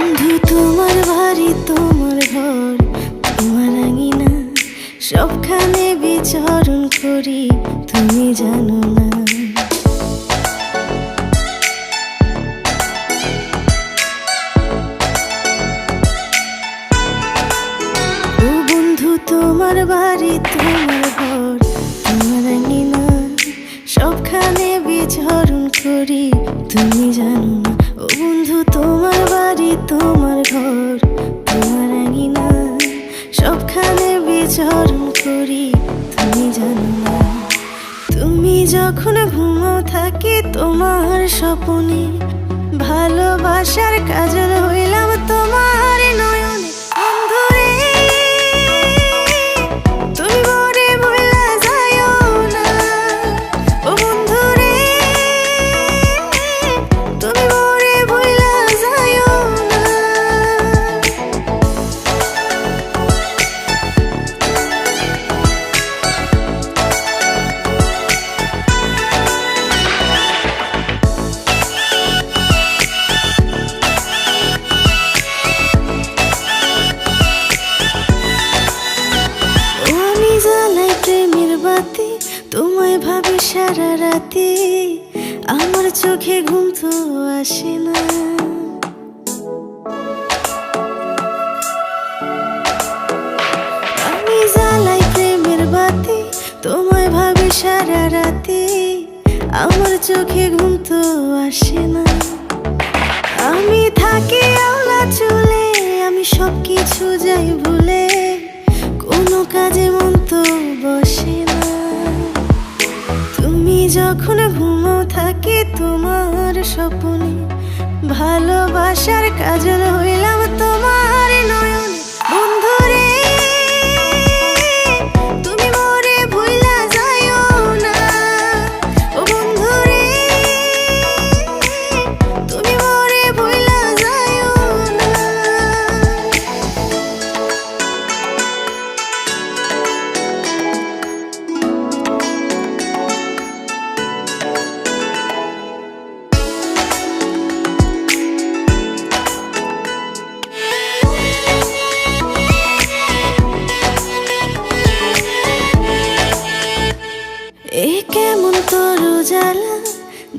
বন্ধু, তোমার বাড়ি, তোমার ঘর, তোমার আঙিনা, সবখানে বিচরণ করি, তুমি জানো না। তোমার বাড়ি, তোমার ঘর, তোমার আঙিনা, সবখানে বিচরণ করি, তুমি জানো তোমার ঘর, তোমার আঙিনা, সবখানে বিচরণ করি, তুমি জানো না। তুমি যখন ঘুমো, থাকি তোমার স্বপনে, ভালোবাসার কাজল প্রেমের তোমায় ভাবি সারা রাতি। আমার চোখে ঘুম তো আসে না। আমি জ্বালাই প্রেমের বাতি, তোমায় ভাবি সারা রাতি। আমার চোখে ঘুম তো আসে না। আমি থাকি আওলা চলে, আমি সব কিছু যাই যখন ঘুম থাকে তোমার স্বপ্নে ভালোবাসার কাজল হইলাম তোমার নয়নে।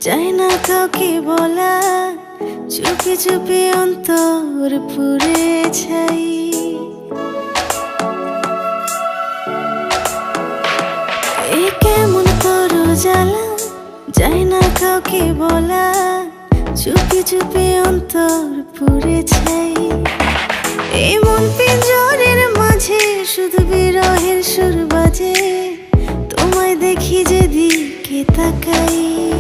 যায় না কাউকে বলা চুপি চুপি অন্তর পুরে ছাই। এ কেমন তোর জ্বালা, যায় না কাউকে বলা চুপি চুপি অন্তর পুরে ছাই। এই মন পিঞ্জরের মাঝে, শুধু বিরহের সুর বাজে, তোমায় দেখি যেদিকে তাকাই।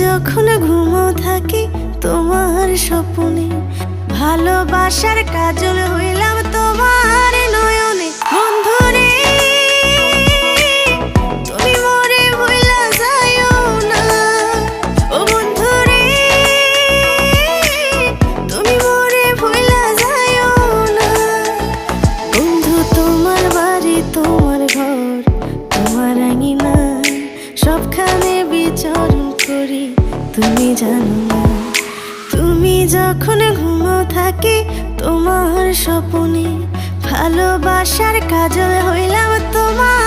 যখন ঘুমো থাকি তোমার স্বপ্নে ভালোবাসার কাজল হইলাম তোমার নয়নে। তুমি জানো না। তুমি যখন ঘুমো থাকি তোমার স্বপনে ভালোবাসার কাজল হইলাম তোমার